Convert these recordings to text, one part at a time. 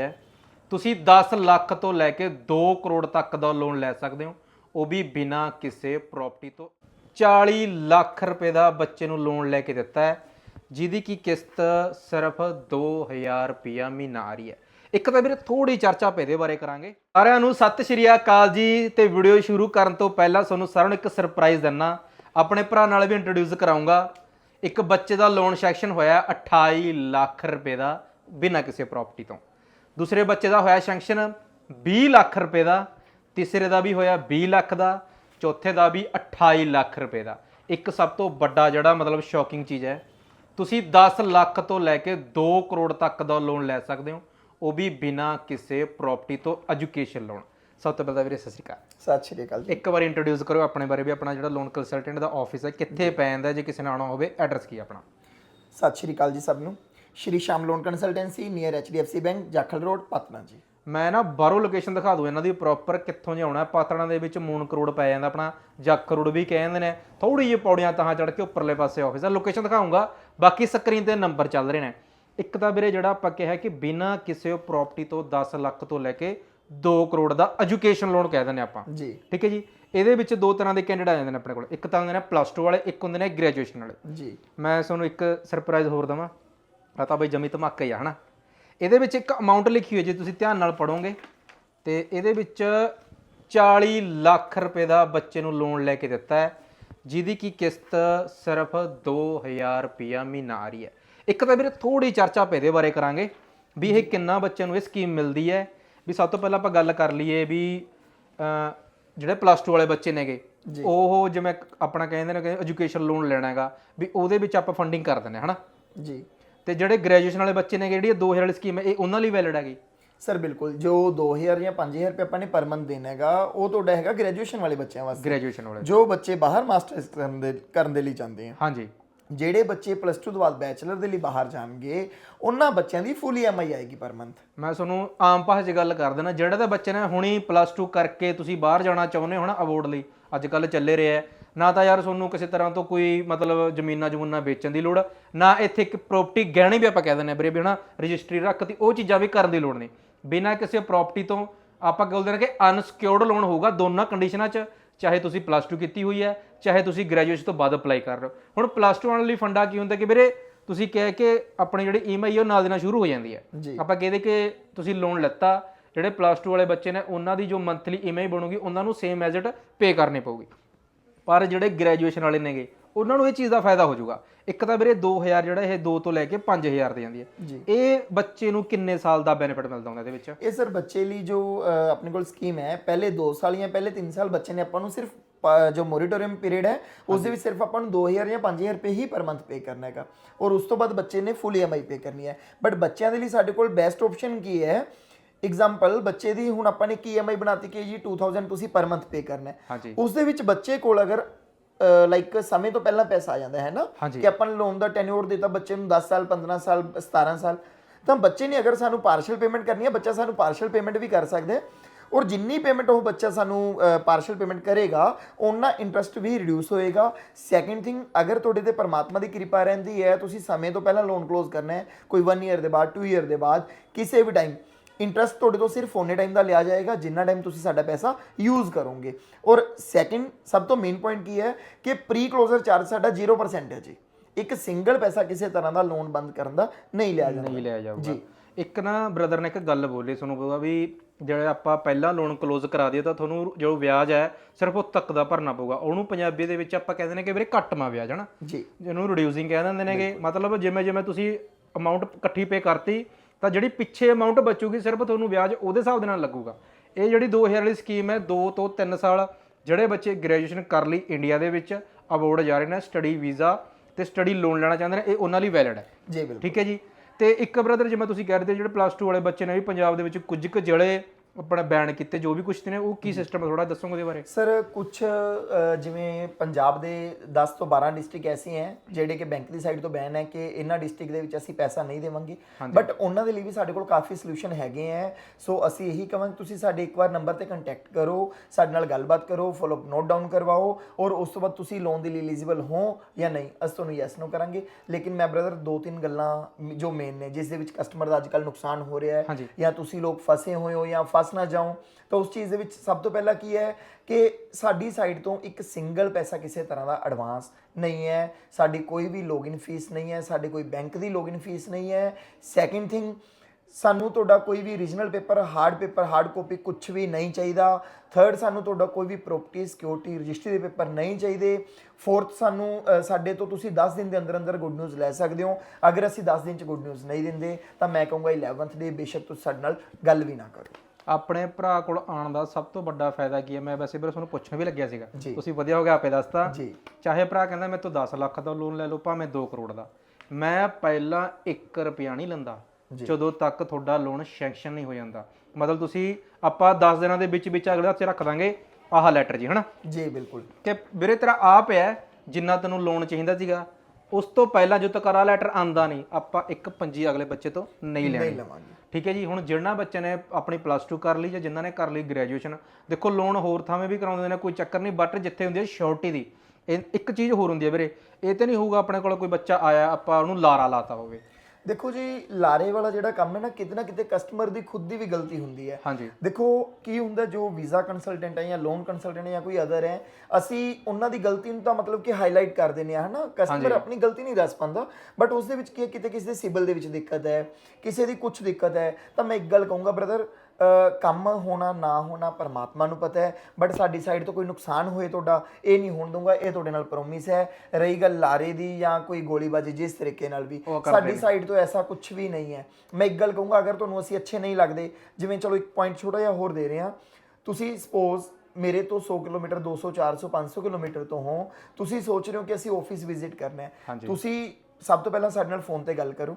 ਹੈ। ਤੁਸੀਂ 10 ਲੱਖ ਤੋਂ ਲੈ ਕੇ 2 ਕਰੋੜ ਤੱਕ ਦਾ ਲੋਨ ਲੈ ਸਕਦੇ ਹੋ। ਉਹ ਵੀ ਬਿਨਾਂ ਕਿਸੇ ਪ੍ਰਾਪਰਟੀ ਤੋਂ। 40 ਲੱਖ ਰੁਪਏ ਦਾ ਬੱਚੇ ਨੂੰ ਲੋਨ ਲੈ ਕੇ ਦਿੱਤਾ ਹੈ। ਜਿਹਦੀ ਕੀ ਕਿਸ਼ਤ ਸਿਰਫ 2000 ਰੁਪਿਆ ਮਹੀਨਾ ਆ ਰਹੀ ਹੈ। ਇੱਕ ਤਾਂ ਵੀਰੇ ਥੋੜੀ ਚਰਚਾ ਆਪਾਂ ਇਹਦੇ ਬਾਰੇ ਕਰਾਂਗੇ। ਸਾਰਿਆਂ ਨੂੰ ਸਤਿ ਸ਼੍ਰੀ ਅਕਾਲ ਜੀ ਤੇ ਵੀਡੀਓ ਸ਼ੁਰੂ ਕਰਨ ਤੋਂ ਪਹਿਲਾਂ ਤੁਹਾਨੂੰ ਸਾਰਿਆਂ ਨੂੰ ਇੱਕ ਸਰਪ੍ਰਾਈਜ਼ ਦਿੰਨਾ ਆਪਣੇ ਭਰਾ ਨਾਲ ਵੀ ਇੰਟਰੋਡਿਊਸ ਕਰਾਉਂਗਾ। ਇੱਕ ਬੱਚੇ ਦਾ ਲੋਨ ਸੈਕਸ਼ਨ ਹੋਇਆ 28 ਲੱਖ ਰੁਪਏ ਦਾ ਬਿਨਾਂ ਕਿਸੇ ਪ੍ਰਾਪਰਟੀ ਤੋਂ। ਦੂਸਰੇ ਬੱਚੇ ਦਾ ਹੋਇਆ ਸੈਂਕਸ਼ਨ 20 ਲੱਖ ਰੁਪਏ ਦਾ ਤੀਸਰੇ ਦਾ ਵੀ ਹੋਇਆ 20 ਲੱਖ ਦਾ ਚੌਥੇ ਦਾ ਵੀ 28 ਲੱਖ ਰੁਪਏ ਦਾ। ਇੱਕ ਸਭ ਤੋਂ ਵੱਡਾ ਜਿਹੜਾ ਮਤਲਬ ਸ਼ੌਕਿੰਗ ਚੀਜ਼ ਹੈ ਤੁਸੀਂ 10 ਲੱਖ ਤੋਂ ਲੈ ਕੇ 2 ਕਰੋੜ ਤੱਕ ਦਾ ਲੋਨ ਲੈ ਸਕਦੇ ਹੋ ਉਹ ਵੀ ਬਿਨਾਂ ਕਿਸੇ ਪ੍ਰਾਪਰਟੀ ਤੋਂ ਐਜੂਕੇਸ਼ਨ ਲੋਨ ਸਭ ਤੋਂ ਪਹਿਲਾਂ ਵੀਰੇ ਸਤਿ ਸ਼੍ਰੀ ਅਕਾਲ। ਸਤਿ ਸ਼੍ਰੀ ਅਕਾਲ ਜੀ। ਇੱਕ ਵਾਰ ਇੰਟਰੋਡਿਊਸ ਕਰੋ ਆਪਣੇ ਬਾਰੇ ਵੀ ਆਪਣਾ ਜਿਹੜਾ ਲੋਨ ਕੰਸਲਟੈਂਟ ਦਾ ਆਫਿਸ ਹੈ ਕਿੱਥੇ ਪੈ ਜਾਂਦਾ ਜੇ ਕਿਸੇ ਨੇ ਆਉਣਾ ਹੋਵੇ ਐਡਰੈਸ ਕੀ ਆਪਣਾ? ਸਤਿ ਸ਼੍ਰੀ ਅਕਾਲ ਜੀ ਸਭ ਨੂੰ। Shri Sham loan consultancy near HDFC bank Jakhal road Patna ਜੀ। ਮੈਂ ਨਾ ਬਾਹਰੋਂ ਲੋਕੇਸ਼ਨ ਦਿਖਾ ਦੂੰ ਇਹਨਾਂ ਦੀ ਪ੍ਰੋਪਰ ਕਿੱਥੋਂ ਜੇ ਆਉਣਾ ਪਾਤੜਾਂ ਦੇ ਵਿੱਚ ਮੂਨ ਕਰੋੜ ਪੈ ਜਾਂਦਾ ਆਪਣਾ ਜੱਖ ਰੋਡ ਵੀ ਕਹਿੰਦੇ ਨੇ। ਥੋੜੀ ਜਿਹੀ ਪੌੜੀਆਂ ਤਾਂ ਚੜ ਕੇ ਉੱਪਰਲੇ ਪਾਸੇ ਆਫਿਸ ਹੈ ਲੋਕੇਸ਼ਨ ਦਿਖਾਉਂਗਾ ਬਾਕੀ ਸਕਰੀਨ ਤੇ ਨੰਬਰ ਚੱਲ ਰਹੇ ਨੇ। ਇੱਕ ਤਾਂ ਵੀਰੇ ਜਿਹੜਾ ਆਪਾਂ ਕਿਹਾ ਕਿ ਬਿਨਾਂ ਕਿਸੇ ਪ੍ਰਾਪਰਟੀ ਤੋਂ 10 ਲੱਖ ਤੋਂ ਲੈ ਕੇ 2 ਕਰੋੜ ਦਾ ਐਜੂਕੇਸ਼ਨ ਲੋਨ ਕਹਿ ਦਿੰਦੇ ਆਪਾਂ। ਜੀ। ਠੀਕ ਹੈ ਜੀ? ਇਹਦੇ ਵਿੱਚ ਦੋ ਤਰ੍ਹਾਂ ਦੇ ਕੈਂਡੀਡੇਟ ਆ ਜਾਂਦੇ ਨੇ ਆਪਣੇ ਕੋਲ। ਇੱਕ ਤਾਂ ਹੁੰਦੇ ਨੇ ਪਲੱਸ 2 ਵਾਲੇ ਇੱਕ ਹੁੰਦੇ ਨੇ ਗ੍ਰੈਜੂਏਸ਼ਨ ਵਾਲੇ। ਜੀ। ਮੈਂ ਤੁਹਾਨੂੰ ਇੱਕ ਸਰਪ੍ਰਾਈਜ਼ ਹੋਰ ਦਵਾਂ। ਆ ਤਾਂ ਬਈ ਜਮੀ ਧਮਾਕਾ ਹੀ ਆ ਹਨਾ? ਇਹਦੇ ਵਿੱਚ ਇੱਕ ਅਮਾਉਂਟ ਲਿਖੀ ਹੋਈ ਜੇ ਤੁਸੀਂ ਧਿਆਨ ਨਾਲ ਪੜੋਗੇ ਤੇ ਇਹਦੇ ਵਿੱਚ 40 ਲੱਖ ਰੁਪਏ ਦਾ ਬੱਚੇ ਨੂੰ ਲੋਨ ਲੈ ਕੇ ਦਿੱਤਾ ਹੈ ਜਿਹਦੀ ਕੀ ਕਿਸ਼ਤ ਸਿਰਫ 2000 ਰੁਪਿਆ ਮਹੀਨਾ ਆ ਰਹੀ ਹੈ। ਇੱਕ ਤਾਂ ਵੀਰੇ ਥੋੜੀ ਚਰਚਾ ਪੇ ਦੇ ਬਾਰੇ ਕਰਾਂਗੇ ਵੀ ਇਹ ਕਿੰਨਾ ਬੱਚਿਆਂ ਨੂੰ ਇਹ ਸਕੀਮ ਮਿਲਦੀ ਹੈ। ਵੀ ਸਭ ਤੋਂ ਪਹਿਲਾਂ ਆਪਾਂ ਗੱਲ ਕਰ ਲਈਏ ਵੀ ਜਿਹੜੇ ਪਲੱਸ 2 ਵਾਲੇ ਬੱਚੇ ਨੇਗੇ ਉਹ ਜਿਵੇਂ ਆਪਣਾ ਕਹਿੰਦੇ ਨੇ ਕਿ ਐਜੂਕੇਸ਼ਨ ਲੋਨ ਲੈਣਾ ਹੈਗਾ ਵੀ ਉਹਦੇ ਵਿੱਚ ਆਪਾਂ ਫੰਡਿੰਗ ਕਰ ਦਿੰਦੇ ਹਨਾ? ਜੀ। ਤੇ ਜਿਹੜੇ ਗ੍ਰੈਜੂਏਸ਼ਨ ਵਾਲੇ ਬੱਚੇ ਨੇ ਜਿਹੜੀ ਇਹ 2000 ਵਾਲੀ ਸਕੀਮ ਹੈ ਇਹ ਉਹਨਾਂ ਲਈ ਵੈਲਿਡ ਹੈਗੀ? ਸਰ ਬਿਲਕੁਲ। ਜੋ 2000 ਜਾਂ 5000 ਰੁਪਏ ਆਪਾਂ ਨੇ ਪਰ ਮੰਥ ਦੇਣਾ ਹੈਗਾ ਉਹ ਤੁਹਾਡਾ ਹੈਗਾ ਗ੍ਰੈਜੂਏਸ਼ਨ ਵਾਲੇ ਬੱਚਿਆਂ ਵਾਸਤੇ। ਗ੍ਰੈਜੂਏਸ਼ਨ ਵਾਲੇ। ਜੋ ਬੱਚੇ ਬਾਹਰ ਮਾਸਟਰਸ ਕਰਨ ਦੇ ਕਰਨ ਦੇ ਲਈ ਜਾਂਦੇ ਆ। ਹਾਂਜੀ। ਜਿਹੜੇ ਬੱਚੇ ਪਲੱਸ 2 ਤੋਂ ਬਾਅਦ ਬੈਚਲਰ ਦੇ ਲਈ ਬਾਹਰ ਜਾਣਗੇ ਉਹਨਾਂ ਬੱਚਿਆਂ ਦੀ ਫੁੱਲ ਈਐਮਆਈ ਆਏਗੀ ਪਰ ਮੰਥ ਮੈਂ ਤੁਹਾਨੂੰ ਆਮ ਭਾਸ਼ਾ 'ਚ ਗੱਲ ਕਰ ਦੇਣਾ ਜਿਹੜੇ ਤਾਂ ਬੱਚੇ ਨੇ ਹੁਣੀ ਪਲੱਸ 2 ਕਰਕੇ ਤੁਸੀਂ ਬਾਹਰ ਜਾਣਾ ਚਾਹੁੰਦੇ ਹੋ ਨਾ ਅਵਾਰਡ ਲਈ ਅੱਜ ਕੱਲ ਚੱਲੇ ਰਿਹਾ ਹੈ। ਨਾ ਤਾਂ ਯਾਰ ਤੁਹਾਨੂੰ ਕਿਸੇ ਤਰ੍ਹਾਂ ਤੋਂ ਕੋਈ ਮਤਲਬ ਜ਼ਮੀਨਾਂ ਜਮੂਨਾਂ ਵੇਚਣ ਦੀ ਲੋੜ ਨਾ ਇੱਥੇ ਇੱਕ ਪ੍ਰਾਪਰਟੀ ਗਹਿਣੇ ਵੀ ਆਪਾਂ ਕਹਿ ਦਿੰਦੇ ਆ ਵੀਰੇ ਵੀ ਹਨਾ ਰਜਿਸਟਰੀ ਰੱਖਤੀ ਉਹ ਚੀਜ਼ਾਂ ਵੀ ਕਰਨ ਦੀ ਲੋੜ ਨਹੀਂ। ਬਿਨਾਂ ਕਿਸੇ ਪ੍ਰਾਪਰਟੀ ਤੋਂ ਆਪਾਂ ਕਹਿੰਦੇ ਨੇ ਕਿ ਅਨਸਿਕਿਉਰਡ ਲੋਨ ਹੋਊਗਾ ਦੋਨਾਂ ਕੰਡੀਸ਼ਨਾਂ 'ਚ ਚਾਹੇ ਤੁਸੀਂ ਪਲੱਸ 2 ਕੀਤੀ ਹੋਈ ਹੈ ਚਾਹੇ ਤੁਸੀਂ ਗ੍ਰੈਜੂਏਸ਼ਨ ਤੋਂ ਬਾਅਦ ਅਪਲਾਈ ਕਰ ਰਹੇ ਹੋ। ਹੁਣ ਪਲੱਸ 2 ਵਾਲੇ ਲਈ ਫੰਡਾ ਕੀ ਹੁੰਦਾ ਕਿ ਵੀਰੇ ਤੁਸੀਂ ਕਹਿ ਕੇ ਆਪਣੀ ਜਿਹੜੀ ਈਐਮਆਈ ਉਹ ਨਾਲ ਦੇ ਨਾਲ ਸ਼ੁਰੂ ਹੋ ਜਾਂਦੀ ਹੈ। ਆਪਾਂ ਕਹਿੰਦੇ ਕਿ ਤੁਸੀਂ ਲੋਨ ਲੱਤਾ ਜਿਹੜੇ ਪਲੱਸ 2 ਵਾਲੇ ਬੱਚੇ ਨੇ ਉਹਨਾਂ ਦੀ ਜੋ ਮੰਥਲੀ ਈਐਮਆਈ ਬਣੂਗੀ ਉਹਨਾਂ ਨੂੰ ਸੇਮ ਐਜ਼ ਇਟ ਪੇ ਕਰਨੀ ਪਊਗੀ। ਪਰ ਜਿਹੜੇ ਗ੍ਰੈਜੂਏਸ਼ਨ ਵਾਲੇ ਨੇਗੇ ਉਹਨਾਂ ਨੂੰ ਇਹ ਚੀਜ਼ ਦਾ ਫਾਇਦਾ ਹੋ ਜਾਊਗਾ। ਇੱਕ ਤਾਂ ਵੀਰੇ 2000 ਜਿਹੜਾ ਇਹ 2 ਤੋਂ ਲੈ ਕੇ 5000 ਦੇ ਜਾਂਦੀ ਹੈ। ਜੀ। ਇਹ ਬੱਚੇ ਨੂੰ ਕਿੰਨੇ ਸਾਲ ਦਾ ਬੈਨੀਫਿਟ ਮਿਲਦਾ ਹੁੰਦਾ ਇਹਦੇ ਵਿੱਚ? ਇਹ ਸਰ ਬੱਚੇ ਲਈ ਜੋ ਆਪਣੇ ਕੋਲ ਸਕੀਮ ਹੈ ਪਹਿਲੇ 2 ਸਾਲ ਜਾਂ ਪਹਿਲੇ 3 ਸਾਲ ਬੱਚੇ ਨੇ ਆਪਾਂ ਨੂੰ ਸਿਰਫ ਜੋ ਮੋਰੀਟੋਰੀਅਮ ਪੀਰੀਅਡ ਹੈ ਉਸ ਦੇ ਵਿੱਚ ਸਿਰਫ ਆਪਾਂ ਨੂੰ 2000 ਜਾਂ 5000 ਰੁਪਏ ਹੀ ਪਰ ਮੰਥ ਪੇ ਕਰਨਾ ਹੈਗਾ। ਔਰ ਉਸ ਤੋਂ ਬਾਅਦ ਬੱਚੇ ਨੇ ਫੁੱਲ ਈਐਮਆਈ ਪੇ ਕਰਨੀ ਹੈ। ਬਟ ਬੱਚਿਆਂ ਦੇ ਲਈ ਸਾਡੇ ਕੋਲ ਬੈਸਟ ਆਪਸ਼ਨ ਕੀ ਹੈ ਐਗਜ਼ਾਮਪਲ ਬੱਚੇ ਦੀ ਹੁਣ ਆਪਾਂ ਨੇ ਕੀ ਈਐਮਆਈ ਬਣਾਤੀ ਕਿ ਜੀ 2000 ਤੁਸੀਂ ਪਰ ਮੰਥ ਪੇ ਕਰਨਾ ਹੈ। ਉਸ ਦੇ ਵਿੱਚ ਬੱਚੇ ਕੋਲ ਅਗਰ ਲਾਈਕ ਸਮੇਂ ਤੋਂ ਪਹਿਲਾਂ ਪੈਸਾ ਆ ਜਾਂਦਾ ਹੈ ਨਾ। ਕਿ ਆਪਾਂ ਨੇ ਲੋਨ ਦਾ ਟੈਨਿਓਰ ਦਿੱਤਾ ਬੱਚੇ ਨੂੰ 10 ਸਾਲ 15 ਸਾਲ 17 ਸਾਲ ਤਾਂ ਬੱਚੇ ਨੇ ਅਗਰ ਸਾਨੂੰ ਪਾਰਸ਼ਲ ਪੇਮੈਂਟ ਕਰਨੀ ਹੈ ਬੱਚਾ ਸਾਨੂੰ ਪਾਰਸ਼ਲ ਪੇਮੈਂਟ ਵੀ ਕਰ ਸਕਦਾ ਹੈ। ਔਰ ਜਿੰਨੀ ਪੇਮੈਂਟ ਉਹ ਬੱਚਾ ਸਾਨੂੰ ਪਾਰਸ਼ਲ ਪੇਮੈਂਟ ਕਰੇਗਾ ਉਹਨਾਂ ਇੰਟਰਸਟ ਵੀ ਰਿਡਿਊਸ ਹੋਏਗਾ। ਸੈਕੰਡ ਥਿੰਗ ਅਗਰ ਤੁਹਾਡੇ ਤੇ ਪਰਮਾਤਮਾ ਦੀ ਕਿਰਪਾ ਰਹਿੰਦੀ ਹੈ ਤੁਸੀਂ ਸਮੇਂ ਤੋਂ ਪਹਿਲਾਂ ਲੋਨ ਕਲੋਜ਼ ਕਰਨਾ ਹੈ ਕੋਈ 1 ਇਅਰ ਦੇ ਬਾਅਦ 2 ਇਅਰ ਦੇ ਬਾਅਦ ਕਿਸੇ ਵੀ ਟਾਈਮ ਇੰਟਰਸਟ ਤੁਹਾਡੇ ਤੋਂ ਸਿਰਫ ਉਹਨੇ ਟਾਈਮ ਦਾ ਲਿਆ ਜਾਏਗਾ ਜਿੰਨਾ ਟਾਈਮ ਤੁਸੀਂ ਸਾਡਾ ਪੈਸਾ ਯੂਜ਼ ਕਰੋਗੇ। ਔਰ ਸੈਕੰਡ ਸਭ ਤੋਂ ਮੇਨ ਪੁਆਇੰਟ ਕੀ ਹੈ ਕਿ ਪ੍ਰੀ ਕਲੋਜ਼ਰ ਚਾਰਜ ਸਾਡਾ 0% ਹੈ ਜੀ। ਇੱਕ ਸਿੰਗਲ ਪੈਸਾ ਕਿਸੇ ਤਰ੍ਹਾਂ ਦਾ ਲੋਨ ਬੰਦ ਕਰਨ ਦਾ ਨਹੀਂ ਲਿਆ ਜਾਂਦਾ। ਨਹੀਂ ਲਿਆ ਜਾਊਗਾ। ਜੀ। ਇੱਕ ਨਾ ਬ੍ਰਦਰ ਨੇ ਇੱਕ ਗੱਲ ਬੋਲੀ ਤੁਹਾਨੂੰ ਪਊਗਾ ਵੀ ਜਿਹੜੇ ਆਪਾਂ ਪਹਿਲਾਂ ਲੋਨ ਕਲੋਜ਼ ਕਰਾ ਦਈਏ ਤਾਂ ਤੁਹਾਨੂੰ ਜੋ ਵਿਆਜ ਹੈ ਸਿਰਫ ਉਹ ਤੱਕ ਦਾ ਭਰਨਾ ਪਊਗਾ। ਉਹਨੂੰ ਪੰਜਾਬੀ ਦੇ ਵਿੱਚ ਆਪਾਂ ਕਹਿੰਦੇ ਨੇ ਕਿ ਵੀਰੇ ਘੱਟਮਾ ਵਿਆਜ ਹਨਾ? ਜੀ। ਜਿਹਨੂੰ ਰਿਡਿਊਸਿੰਗ ਕਹਿ ਦਿੰਦੇ ਨੇਗੇ। ਮਤਲਬ ਜਿਵੇਂ ਜਿਵੇਂ ਤੁਸੀਂ ਅਮਾਉਂਟ ਇਕੱਠੀ ਪੇ ਕਰਤੀ ਤਾਂ ਜਿਹੜੀ ਪਿੱਛੇ ਅਮਾਉਂਟ ਬਚੂਗੀ ਸਿਰਫ ਤੁਹਾਨੂੰ ਵਿਆਜ ਉਹਦੇ ਹਿਸਾਬ ਦੇ ਨਾਲ ਲੱਗੂਗਾ। ਇਹ ਜਿਹੜੀ 2000 ਵਾਲੀ ਸਕੀਮ ਹੈ 2 ਤੋਂ 3 ਸਾਲ ਜਿਹੜੇ ਬੱਚੇ ਗ੍ਰੈਜੂਏਸ਼ਨ ਕਰ ਲਈ ਇੰਡੀਆ ਦੇ ਵਿੱਚ ਅਵਾਰਡ ਜਾ ਰਹੇ ਨੇ ਸਟੱਡੀ ਵੀਜ਼ਾ ਤੇ ਸਟੱਡੀ ਲੋਨ ਲੈਣਾ ਚਾਹੁੰਦੇ ਨੇ ਇਹ ਉਹਨਾਂ ਲਈ ਵੈਲਿਡ ਹੈ। ਜੀ ਬਿਲਕੁਲ। ਠੀਕ ਹੈ ਜੀ? ਤੇ ਇੱਕ ਬ੍ਰਦਰ ਜਿਵੇਂ ਤੁਸੀਂ ਕਹਿ ਰਹੇ ਜਿਹੜੇ ਪਲੱਸ 2 ਵਾਲੇ ਬੱਚੇ ਨੇ ਵੀ ਪੰਜਾਬ ਦੇ ਵਿੱਚ ਕੁਝ ਕੁ ਜਿਹੜੇ ਆਪਣਾ ਬੈਨ ਕੀਤੇ ਜੋ ਵੀ ਕੁਝ ਨੇ ਉਹ ਕੀ ਸਿਸਟਮ ਹੈ ਥੋੜਾ ਦੱਸੋਗੇ ਉਹਦੇ ਬਾਰੇ? ਸਰ ਕੁਝ ਜਿਵੇਂ ਪੰਜਾਬ ਦੇ 10 ਤੋਂ 12 ਡਿਸਟ੍ਰਿਕਟ ਐਸੇ ਹੈ ਜਿਹੜੇ ਕਿ ਬੈਂਕ ਦੀ ਸਾਈਡ ਤੋਂ ਬੈਨ ਹੈ ਕਿ ਇਹਨਾਂ ਡਿਸਟ੍ਰਿਕਟ ਦੇ ਵਿੱਚ ਅਸੀਂ ਪੈਸਾ ਨਹੀਂ ਦੇਵਾਂਗੇ। ਬਟ ਉਹਨਾਂ ਦੇ ਲਈ ਵੀ ਸਾਡੇ ਕੋਲ ਕਾਫੀ ਸੋਲੂਸ਼ਨ ਹੈਗੇ ਹੈ। ਸੋ ਅਸੀਂ ਇਹੀ ਕਹਾਂਗੇ ਤੁਸੀਂ ਸਾਡੇ ਇੱਕ ਵਾਰ ਨੰਬਰ ਤੇ ਕੰਟੈਕਟ ਕਰੋ ਸਾਡੇ ਨਾਲ ਗੱਲਬਾਤ ਕਰੋ ਫੋਲੋ ਨੋਟ ਡਾਊਨ ਕਰਵਾਓ ਔਰ ਉਸ ਤੋਂ ਬਾਅਦ ਤੁਸੀਂ ਲੋਨ ਦੇ ਲਈ ਐਲੀਜੀਬਲ ਹੋ ਜਾਂ ਨਹੀਂ ਅਸੀਂ ਤੁਹਾਨੂੰ ਯੈਸ ਨੋ ਕਰਾਂਗੇ। ਲੇਕਿਨ ਮੈਂ ਬ੍ਰਦਰ ਦੋ ਤਿੰਨ ਗੱਲਾਂ ਜੋ ਮੇਨ ਨੇ ਜਿਸ ਦੇ ਵਿੱਚ ਕਸਟਮਰ ਦਾ ਅੱਜਕੱਲ ਨੁਕਸਾਨ ਹੋ ਰਿਹਾ ਹੈ। ਜਾਂ ਤੁਸੀਂ ਲੋਕ ਫਸੇ ਹੋਏ ਹੋ ਜਾਂ ਫਸ ਨਾ ਜਾਓ ਤਾਂ ਉਸ ਚੀਜ਼ ਦੇ ਵਿੱਚ ਸਭ ਤੋਂ ਪਹਿਲਾਂ ਕੀ ਹੈ ਕਿ ਸਾਡੀ ਸਾਈਡ ਤੋਂ ਇੱਕ ਸਿੰਗਲ ਪੈਸਾ ਕਿਸੇ ਤਰ੍ਹਾਂ ਦਾ ਐਡਵਾਂਸ ਨਹੀਂ ਹੈ। ਸਾਡੀ ਕੋਈ ਵੀ ਲੌਗਇਨ ਫੀਸ ਨਹੀਂ ਹੈ। ਸਾਡੀ ਕੋਈ ਬੈਂਕ ਦੀ ਲੌਗਇਨ ਫੀਸ ਨਹੀਂ ਹੈ। ਸੈਕਿੰਡ ਥਿੰਗ ਸਾਨੂੰ ਤੁਹਾਡਾ ਕੋਈ ਵੀ regional paper hard paper hard copy ਕੁਝ ਵੀ ਨਹੀਂ ਚਾਹੀਦਾ। ਥਰਡ ਸਾਨੂੰ ਤੁਹਾਡਾ ਕੋਈ ਵੀ ਪ੍ਰੋਪਰਟੀ ਸਿਕਿਉਰਿਟੀ ਰਜਿਸਟਰੀ ਦੇ ਪੇਪਰ ਨਹੀਂ ਚਾਹੀਦੇ। ਫੋਰਥ ਸਾਨੂੰ ਸਾਡੇ ਤੋਂ ਤੁਸੀਂ 10 ਦਿਨ ਦੇ ਅੰਦਰ ਅੰਦਰ ਗੁੱਡ ਨਿਊਜ਼ ਲੈ ਸਕਦੇ ਹੋ। ਅਗਰ ਅਸੀਂ 10 ਦਿਨ ਚ ਗੁੱਡ ਨਿਊਜ਼ ਨਹੀਂ ਦਿੰਦੇ, ਤਾਂ ਮੈਂ ਕਹੂੰਗਾ 11th ਡੇ ਬੇਸ਼ੱਕ ਤੁਸੀਂ ਸਾਡੇ ਨਾਲ ਗੱਲ ਵੀ ਨਾ ਕਰੋ। ਆਪਣੇ ਭਰਾ ਕੋਲ ਆਉਣ ਦਾ ਸਭ ਤੋਂ ਵੱਡਾ ਫਾਇਦਾ ਕੀ ਹੈ? ਮੈਂ ਵੈਸੇ ਵੀਰੇ ਤੁਹਾਨੂੰ ਪੁੱਛਣ ਵੀ ਲੱਗਿਆ ਸੀਗਾ। ਜੀ। ਤੁਸੀਂ ਵਧੀਆ ਹੋ ਗਿਆ ਆਪੇ ਦੱਸਤਾ ਜੀ। ਚਾਹੇ ਭਰਾ ਕਹਿੰਦਾ ਮੈਂ ਤੋਂ 10 ਲੱਖ ਦਾ ਲੋਨ ਲੈ ਲਓ ਭਾਵੇਂ 2 ਕਰੋੜ ਦਾ। ਮੈਂ ਪਹਿਲਾਂ 1 ਰੁਪਿਆ ਨਹੀਂ ਲੈਂਦਾ। ਜਦੋਂ ਤੱਕ ਤੁਹਾਡਾ ਲੋਨ ਸੈਂਕਸ਼ਨ ਨਹੀਂ ਹੋ ਜਾਂਦਾ। ਮਤਲਬ ਤੁਸੀਂ ਆਪਾਂ 10 ਦਿਨਾਂ ਦੇ ਵਿੱਚ ਵਿੱਚ ਅਗਲੇ ਹੱਥ ਰੱਖ ਦਾਂਗੇ ਆਹ ਲੈਟਰ ਜੀ ਹਨਾ? ਜੀ ਬਿਲਕੁਲ। ਕਿ ਵੀਰੇ ਤੇਰਾ ਆ ਪਿਆ ਜਿੰਨਾ ਤੈਨੂੰ ਲੋਨ ਚਾਹੀਦਾ ਸੀਗਾ। ਉਸ ਤੋਂ ਪਹਿਲਾਂ ਜੋ ਤੱਕ ਆ ਲੈਟਰ ਆਂਦਾ ਨਹੀਂ ਆਪਾਂ ਇੱਕ ਪੰਜੀ ਅਗਲੇ ਬੱਚੇ ਤੋਂ ਨਹੀਂ ਨਹੀਂ ਲੈਣੀ। ਲਵਾਂਗੇ। ਠੀਕ ਹੈ ਜੀ ਹੁਣ ਜਿਹਨਾਂ ਬੱਚੇ ਨੇ ਆਪਣੀ ਪਲੱਸ 2 ਕਰ ਲਈ ਜਾਂ ਜਿਨ੍ਹਾਂ ਨੇ ਕਰ ਲਈ ਗ੍ਰੈਜੂਏਸ਼ਨ ਦੇਖੋ ਲੋਨ ਹੋਰ ਥਾਵੇਂ ਵੀ ਕਰਾਉਂਦੇ ਨੇ ਕੋਈ ਚੱਕਰ ਨਹੀਂ ਬਟ ਜਿੱਥੇ ਹੁੰਦੀ ਹੈ ਸ਼ੋਰਟੀ ਦੀ। ਇਹ ਇੱਕ ਚੀਜ਼ ਹੋਰ ਹੁੰਦੀ ਹੈ ਵੀਰੇ ਇਹ ਤੇ ਨਹੀਂ ਹੋਊਗਾ ਆਪਣੇ ਕੋਲ ਕੋਈ ਬੱਚਾ ਆਇਆ ਆਪਾਂ ਉਹਨੂੰ ਲਾਰਾ ਲਾਤਾ ਹੋਵੇ। ਦੇਖੋ ਜੀ ਲਾਰੇ ਵਾਲਾ ਜਿਹੜਾ ਕੰਮ ਹੈ ਨਾ ਕਿਤੇ ਨਾ ਕਿਤੇ ਕਸਟਮਰ ਦੀ ਖੁਦ ਦੀ ਵੀ ਗਲਤੀ ਹੁੰਦੀ ਹੈ। ਹਾਂਜੀ। ਦੇਖੋ ਕੀ ਹੁੰਦਾ ਜੋ ਵੀਜ਼ਾ ਕੰਸਲਟੈਂਟ ਹੈ ਜਾਂ ਲੋਨ ਕੰਸਲਟੈਂਟ ਜਾਂ ਕੋਈ ਅਦਰ ਹੈ ਅਸੀਂ ਉਹਨਾਂ ਦੀ ਗਲਤੀ ਨੂੰ ਤਾਂ ਮਤਲਬ ਕਿ ਹਾਈਲਾਈਟ ਕਰ ਦਿੰਦੇ ਆ ਹਨਾ? ਕਸਟਮਰ ਆਪਣੀ ਗਲਤੀ ਨਹੀਂ ਦੱਸ ਪਾਉਂਦਾ ਬਟ ਉਸ ਦੇ ਵਿੱਚ ਕੀ ਹੈ, ਕਿਤੇ ਕਿਸੇ ਦੇ ਸਿਬਲ ਦੇ ਵਿੱਚ ਦਿੱਕਤ ਹੈ ਕਿਸੇ ਦੀ ਕੁਝ ਦਿੱਕਤ ਹੈ ਤਾਂ ਮੈਂ ਇੱਕ ਗੱਲ ਕਹੂੰਗਾ ਬ੍ਰਦਰ ਕੰਮ ਹੋਣਾ ਨਾ ਹੋਣਾ ਪਰਮਾਤਮਾ ਨੂੰ ਪਤਾ ਹੈ ਬਟ ਸਾਡੀ ਸਾਈਡ ਤੋਂ ਕੋਈ ਨੁਕਸਾਨ ਹੋਏ ਤੁਹਾਡਾ ਇਹ ਨਹੀਂ ਹੋਣ ਦੂੰਗਾ ਇਹ ਤੁਹਾਡੇ ਨਾਲ ਪ੍ਰੋਮਿਸ ਹੈ। ਰਹੀ ਗੱਲ ਲਾਰੇ ਦੀ ਜਾਂ ਕੋਈ ਗੋਲੀਬਾਜ਼ੀ ਜਿਸ ਤਰੀਕੇ ਨਾਲ ਵੀ ਸਾਡੀ ਸਾਈਡ ਤੋਂ ਐਸਾ ਕੁਝ ਵੀ ਨਹੀਂ ਹੈ। ਮੈਂ ਇੱਕ ਗੱਲ ਕਹੂੰਗਾ ਅਗਰ ਤੁਹਾਨੂੰ ਅਸੀਂ ਅੱਛੇ ਨਹੀਂ ਲੱਗਦੇ ਜਿਵੇਂ ਚਲੋ ਇੱਕ ਪੁਆਇੰਟ ਛੋਟਾ ਜਿਹਾ ਹੋਰ ਦੇ ਰਹੇ ਹਾਂ ਤੁਸੀਂ ਸਪੋਜ਼ ਮੇਰੇ ਤੋਂ 100 ਕਿਲੋਮੀਟਰ 200 400 500 ਕਿਲੋਮੀਟਰ ਤੋਂ ਹੋ ਤੁਸੀਂ ਸੋਚ ਰਹੇ ਹੋ ਕਿ ਅਸੀਂ ਆਫਿਸ ਵਿਜ਼ਿਟ ਕਰਨਾ ਹੈ। ਤੁਸੀਂ ਸਭ ਤੋਂ ਪਹਿਲਾਂ ਸਾਡੇ ਨਾਲ ਫੋਨ ਤੇ ਗੱਲ ਕਰੋ।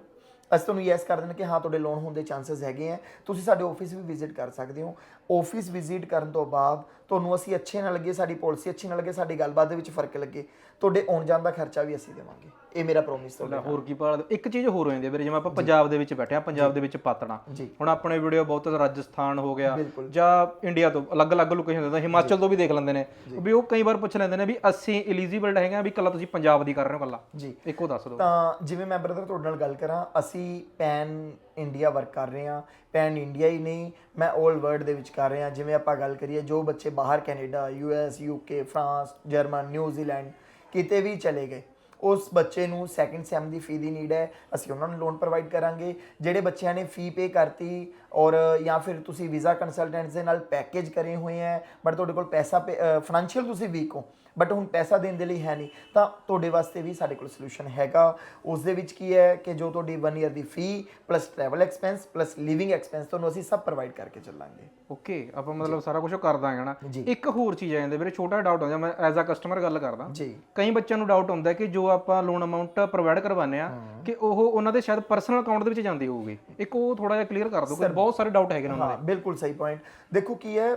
ਅਸੀਂ ਤੁਹਾਨੂੰ ਯੈਸ ਕਰ ਦਿੰਦੇ ਕਿ ਹਾਂ, ਤੁਹਾਡੇ ਲੋਨ ਹੋਣ ਦੇ ਚਾਂਸਸ ਹੈਗੇ ਆ। ਤੁਸੀਂ ਸਾਡੇ ਆਫਿਸ ਵੀ ਵਿਜ਼ਿਟ ਕਰ ਸਕਦੇ ਹੋ। ਆਫਿਸ ਵਿਜ਼ਿਟ ਕਰਨ ਤੋਂ ਬਾਅਦ ਤੁਹਾਨੂੰ ਅਸੀਂ ਅੱਛੇ ਨਾ ਲੱਗੇ ਸਾਡੀ ਪਾਲਿਸੀ ਅੱਛੀ ਨਾ ਲੱਗੇ ਸਾਡੀ ਗੱਲਬਾਤ ਦੇ ਵਿੱਚ ਫ਼ਰਕ ਲੱਗੇ ਤੁਹਾਡੇ ਆਉਣ ਜਾਣ ਦਾ ਖਰਚਾ ਵੀ ਅਸੀਂ ਦੇਵਾਂਗੇ। ਇਹ ਮੇਰਾ ਪ੍ਰੋਮਿਸ ਤੁਹਾਡਾ ਹੋਰ ਕੀ ਭਾਲ ਇੱਕ ਚੀਜ਼ ਹੋਰ ਹੋ ਜਾਂਦੀ ਹੈ ਵੀਰੇ ਜਿਵੇਂ ਆਪਾਂ ਪੰਜਾਬ ਦੇ ਵਿੱਚ ਬੈਠੇ ਆ ਪੰਜਾਬ ਦੇ ਵਿੱਚ ਪਾਤਣਾ। ਹੁਣ ਆਪਣੇ ਵੀਡੀਓ ਬਹੁਤ ਰਾਜਸਥਾਨ ਹੋ ਗਿਆ। ਜਾਂ ਇੰਡੀਆ ਤੋਂ ਅਲੱਗ-ਅਲੱਗ ਲੋਕੇਸ਼ਨ ਤੋਂ ਹਿਮਾਚਲ ਤੋਂ ਵੀ ਦੇਖ ਲੈਂਦੇ ਨੇ। ਵੀ ਉਹ ਕਈ ਵਾਰ ਪੁੱਛ ਲੈਂਦੇ ਨੇ ਵੀ ਅਸੀਂ ਐਲੀਜੀਬਲ ਹੈਗੇ ਆ ਵੀ ਕੱਲਾ ਤੁਸੀਂ ਪੰਜਾਬ ਦੀ ਕਰ ਰਹੇ ਹੋ ਕੱਲਾ ਜੀ। ਇੱਕੋ ਦੱਸ ਦਿਓ। ਤਾਂ ਜਿਵੇਂ ਮੈਂ ਬ੍ਰਦਰ ਤੁਹਾਡੇ ਨਾਲ ਗੱਲ ਕਰਾਂ ਅਸੀਂ ਪੈਨ ਇੰਡੀਆ ਵਰਕ ਕਰ ਰਹੇ ਹਾਂ ਪੈਨ ਇੰਡੀਆ ਹੀ ਨਹੀਂ, ਮੈਂ 올 ਵਰਲਡ ਦੇ ਵਿੱਚ ਕਰ ਰਿਹਾ, ਜਿਵੇਂ ਆਪਾਂ ਗੱਲ ਕਰੀਏ ਜੋ ਬੱਚੇ ਬਾਹਰ Canada U S UK France German New Zealand ਕਿਤੇ ਵੀ ਚਲੇ ਗਏ, ਉਸ ਬੱਚੇ ਨੂੰ ਸੈਕੰਡ ਸੈਮ ਦੀ ਫੀ ਦੀ ਨੀਡ ਹੈ, ਅਸੀਂ ਉਹਨਾਂ ਨੂੰ ਲੋਨ ਪ੍ਰੋਵਾਈਡ ਕਰਾਂਗੇ, ਜਿਹੜੇ ਬੱਚਿਆਂ ਨੇ ਫੀ ਪੇ ਕਰਤੀ ਔਰ ਜਾਂ ਫਿਰ ਤੁਸੀਂ ਵੀਜ਼ਾ ਕੰਸਲਟੈਂਟਸ ਦੇ ਨਾਲ ਪੈਕੇਜ ਕਰੇ ਹੋਏ ਹੈ ਬਟ ਤੁਹਾਡੇ ਕੋਲ ਪੈਸਾ ਫਾਈਨੈਂਸ਼ੀਅਲ ਤੁਸੀਂ ਵੀਕ ਹੋ ਬਟ ਹੁਣ ਪੈਸਾ ਦੇਣ ਦੇ ਲਈ ਹੈ ਨਹੀਂ ਤਾਂ ਤੁਹਾਡੇ ਵਾਸਤੇ ਵੀ ਸਾਡੇ ਕੋਲ ਸੋਲੂਸ਼ਨ ਹੈਗਾ। ਉਸ ਦੇ ਵਿੱਚ ਕੀ ਹੈ ਕਿ ਜੋ ਤੁਹਾਡੀ 1 ਇਅਰ ਦੀ fee plus travel expense plus living expense ਤੁਹਾਨੂੰ ਅਸੀਂ ਸਭ ਪ੍ਰੋਵਾਈਡ ਕਰਕੇ ਚੱਲਾਂਗੇ। ਓਕੇ ਆਪਾਂ ਮਤਲਬ ਸਾਰਾ ਕੁਝ ਕਰ ਦਾਂਗੇ ਨਾ। ਇੱਕ ਹੋਰ ਚੀਜ਼ ਆ ਜਾਂਦੀ ਵੀਰੇ ਛੋਟਾ ਡਾਊਟ ਹੁੰਦਾ ਮੈਂ ਐਜ਼ ਅ ਕਸਟਮਰ ਗੱਲ ਕਰਦਾ। ਜੀ। ਕਈ ਬੱਚਿਆਂ ਨੂੰ ਡਾਊਟ ਹੁੰਦਾ ਕਿ ਜੋ ਆਪਾਂ ਲੋਨ ਅਮਾਉਂਟ ਪ੍ਰੋਵਾਈਡ ਕਰਵਾਉਂਦੇ ਆ ਕਿ ਉਹ ਉਹਨਾਂ ਦੇ ਸ਼ਾਇਦ ਪਰਸਨਲ ਅਕਾਊਂਟ ਦੇ ਵਿੱਚ ਜਾਂਦੀ ਹੋਊਗੀ। ਇੱਕ ਉਹ ਥੋੜਾ ਜਿਹਾ ਕਲੀਅਰ ਕਰ ਦਿਓ ਕਿ ਬਹੁਤ ਸਾਰੇ ਡਾਊਟ ਹੈਗੇ ਨੇ ਉਹਨਾਂ ਹਾਂ ਬਿਲਕੁਲ ਸਹੀ ਪੁਆਇੰਟ ਦੇਖੋ ਕੀ ਹੈ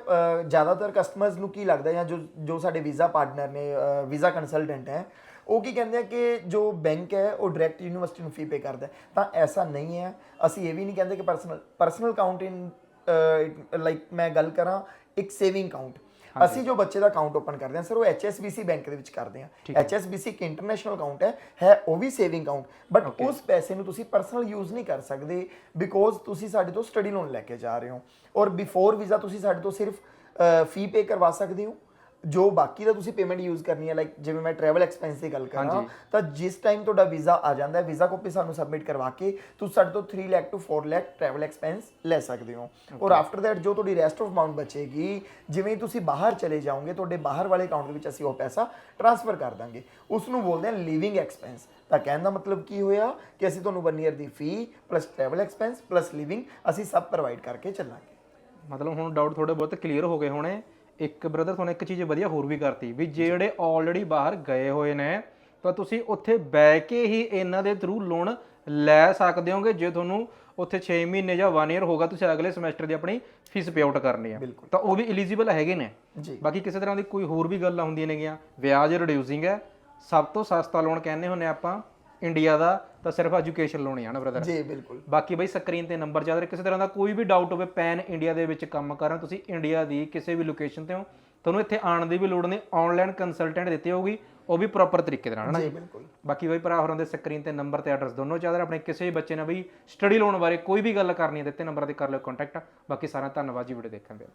ਜ਼ਿਆਦਾਤਰ ਕਸਟਮਰਸ ਨੂੰ ਕੀ ਲੱਗਦਾ ਜਾਂ ਜੋ ਜੋ ਸਾਡੇ ਵੀਜ਼ਾ ਪਾਰਟਨਰ ਨੇ ਵੀਜ਼ਾ ਕੰਸਲਟੈਂਟ ਹੈ ਉਹ ਕੀ ਕਹਿੰਦੇ ਆ ਕਿ ਜੋ ਬੈਂਕ ਹੈ ਉਹ ਡਾਇਰੈਕਟ ਯੂਨੀਵਰਸਿਟੀ ਨੂੰ ਫੀ ਪੇ ਕਰਦਾ ਹੈ। ਤਾਂ ਐਸਾ ਨਹੀਂ ਹੈ। ਅਸੀਂ ਇਹ ਵੀ ਨਹੀਂ ਕਹਿੰਦੇ ਕਿ personal personal account in like ਮੈਂ ਗੱਲ ਕਰਾਂ ਇੱਕ ਸੇਵਿੰਗ ਅਕਾਊਂਟ ਅਸੀਂ ਜੋ ਬੱਚੇ ਦਾ ਅਕਾਊਂਟ ਓਪਨ ਕਰਦੇ ਹਾਂ ਸਰ ਉਹ HSBC ਬੈਂਕ ਦੇ ਵਿੱਚ ਕਰਦੇ ਹਾਂ। HSBC ਇੱਕ ਇੰਟਰਨੈਸ਼ਨਲ ਅਕਾਊਂਟ ਹੈ ਹੈ ਉਹ ਵੀ ਸੇਵਿੰਗ ਅਕਾਊਂਟ ਬਟ ਉਸ ਪੈਸੇ ਨੂੰ ਤੁਸੀਂ ਪਰਸਨਲ ਯੂਜ਼ ਨਹੀਂ ਕਰ ਸਕਦੇ ਬਿਕੋਜ਼ ਤੁਸੀਂ ਸਾਡੇ ਤੋਂ ਸਟੱਡੀ ਲੋਨ ਲੈ ਕੇ ਜਾ ਰਹੇ ਹੋ। ਔਰ ਬਿਫੋਰ ਵੀਜ਼ਾ ਤੁਸੀਂ ਸਾਡੇ ਤੋਂ ਸਿਰਫ ਫੀ ਪੇ ਕਰਵਾ ਸਕਦੇ ਹੋ। ਜੋ ਬਾਕੀ ਦਾ ਤੁਸੀਂ ਪੇਮੈਂਟ ਯੂਜ਼ ਕਰਨੀ ਹੈ ਲਾਈਕ ਜਿਵੇਂ ਮੈਂ ਟਰੈਵਲ ਐਕਸਪੈਂਸ ਦੀ ਗੱਲ ਕਰਾਂ ਤਾਂ ਜਿਸ ਟਾਈਮ ਤੁਹਾਡਾ ਵੀਜ਼ਾ ਆ ਜਾਂਦਾ ਹੈ ਵੀਜ਼ਾ ਕਾਪੀ ਸਾਨੂੰ ਸਬਮਿਟ ਕਰਵਾ ਕੇ ਤੁਸੀਂ ਸਾਡੇ ਤੋਂ 3 lakh to 4 lakh travel expense ਲੈ ਸਕਦੇ ਹੋ। ਔਰ ਆਫਟਰ ਦੈਟ ਜੋ ਤੁਹਾਡੀ ਰੈਸਟ ਆਫ ਅਮਾਉਂਟ ਬਚੇਗੀ ਜਿਵੇਂ ਹੀ ਤੁਸੀਂ ਬਾਹਰ ਚਲੇ ਜਾਓਗੇ ਤੁਹਾਡੇ ਬਾਹਰ ਵਾਲੇ ਅਕਾਊਂਟ ਦੇ ਵਿੱਚ ਅਸੀਂ ਉਹ ਪੈਸਾ ਟ੍ਰਾਂਸਫਰ ਕਰ ਦਾਂਗੇ। ਉਸ ਨੂੰ ਬੋਲਦੇ ਹਾਂ ਲਿਵਿੰਗ ਐਕਸਪੈਂਸ ਤਾਂ ਕਹਿਣ ਦਾ ਮਤਲਬ ਕੀ ਹੋਇਆ ਕਿ ਅਸੀਂ ਤੁਹਾਨੂੰ 1 ਈਅਰ ਦੀ fee plus travel expense plus living ਅਸੀਂ ਸਭ ਪ੍ਰੋਵਾਈਡ ਕਰਕੇ ਚੱਲਾਂਗੇ। ਮਤਲਬ ਹੁਣ ਡਾਊਟ ਥੋੜੇ ਬਹੁਤ ਕਲੀਅਰ ਹੋ ਗਏ ਹੋਣੇ। ਇੱਕ ਬ੍ਰਦਰ ਤੁਹਾਨੂੰ ਇੱਕ ਚੀਜ਼ ਵਧੀਆ ਹੋਰ ਵੀ ਕਰਤੀ ਵੀ ਜਿਹੜੇ ਆਲਰੇਡੀ ਬਾਹਰ ਗਏ ਹੋਏ ਨੇ ਤਾਂ ਤੁਸੀਂ ਉੱਥੇ ਬੈ ਕੇ ਹੀ ਇਹਨਾਂ ਦੇ ਥਰੂ ਲੋਨ ਲੈ ਸਕਦੇ ਹੋਗੇ ਜੇ ਤੁਹਾਨੂੰ ਉੱਥੇ 6 ਮਹੀਨੇ ਜਾਂ 1 ਇਅਰ ਹੋਗਾ ਤੁਸੀਂ ਅਗਲੇ ਸਮੈਸਟਰ ਦੀ ਆਪਣੀ ਫੀਸ ਪੇ ਆਊਟ ਕਰਨੀ ਆ। ਤਾਂ ਉਹ ਵੀ ਐਲੀਜੀਬਲ ਹੈਗੇ ਨੇ। ਬਾਕੀ ਕਿਸੇ ਤਰ੍ਹਾਂ ਦੀ ਕੋਈ ਹੋਰ ਵੀ ਗੱਲਾਂ ਹੁੰਦੀਆਂ ਨੇਗੀਆਂ ਵਿਆਜ ਰਿਡਿਊਸਿੰਗ ਹੈ ਸਭ ਤੋਂ ਸਸਤਾ ਲੋਨ ਕਹਿੰਦੇ ਹੁੰਨੇ ਆਪਾਂ। ਇੰਡੀਆ ਦਾ ਤਾਂ ਸਿਰਫ ਐਜੂਕੇਸ਼ਨ ਲੋਨ ਹੀ ਆ ਨਾ ਬ੍ਰਦਰ ਜੀ ਬਿਲਕੁਲ। ਬਾਕੀ ਬਈ ਸਕਰੀਨ ਤੇ ਨੰਬਰ ਰਿਹਾ ਕਿਸੇ ਤਰ੍ਹਾਂ ਦਾ ਕੋਈ ਵੀ ਡਾਊਟ ਹੋਵੇ ਪੈਨ ਇੰਡੀਆ ਦੇ ਵਿੱਚ ਕੰਮ ਕਰ ਰਹੇ ਤੁਸੀਂ ਇੰਡੀਆ ਦੀ ਕਿਸੇ ਵੀ ਲੋਕੇਸ਼ਨ ਤੇ ਹੋ ਤੁਹਾਨੂੰ ਇੱਥੇ ਆਉਣ ਦੀ ਵੀ ਲੋੜ ਨਹੀਂ ਆਨਲਾਈਨ ਕੰਸਲਟੈਂਟ ਦਿੱਤੀ ਹੋਊਗੀ ਉਹ ਵੀ ਪ੍ਰੋਪਰ ਤਰੀਕੇ ਦੇ ਨਾਲ ਹਨਾ ਜੀ ਬਿਲਕੁਲ। ਬਾਕੀ ਬਈ ਭਰਾ ਹੋਰਾਂ ਦੇ ਸਕਰੀਨ ਤੇ ਨੰਬਰ ਤੇ ਐਡਰੈਸ ਦੋਨੋਂ ਚਾਦਰ ਆਪਣੇ ਕਿਸੇ ਵੀ ਬੱਚੇ ਨਾਲ ਬਈ ਸਟੱਡੀ ਲੋਨ ਬਾਰੇ ਕੋਈ ਵੀ ਗੱਲ ਕਰਨੀ ਹੈ ਦਿੱਤੇ ਨੰਬਰ ਤੇ ਕਰ ਲਿਓ ਕੰਟੈਕਟ ਬਾਕੀ ਸਾਰਾ ਧੰਨਵਾਦ ਜੀ ਵੀਡੀਓ ਦੇਖਣ ਦੇ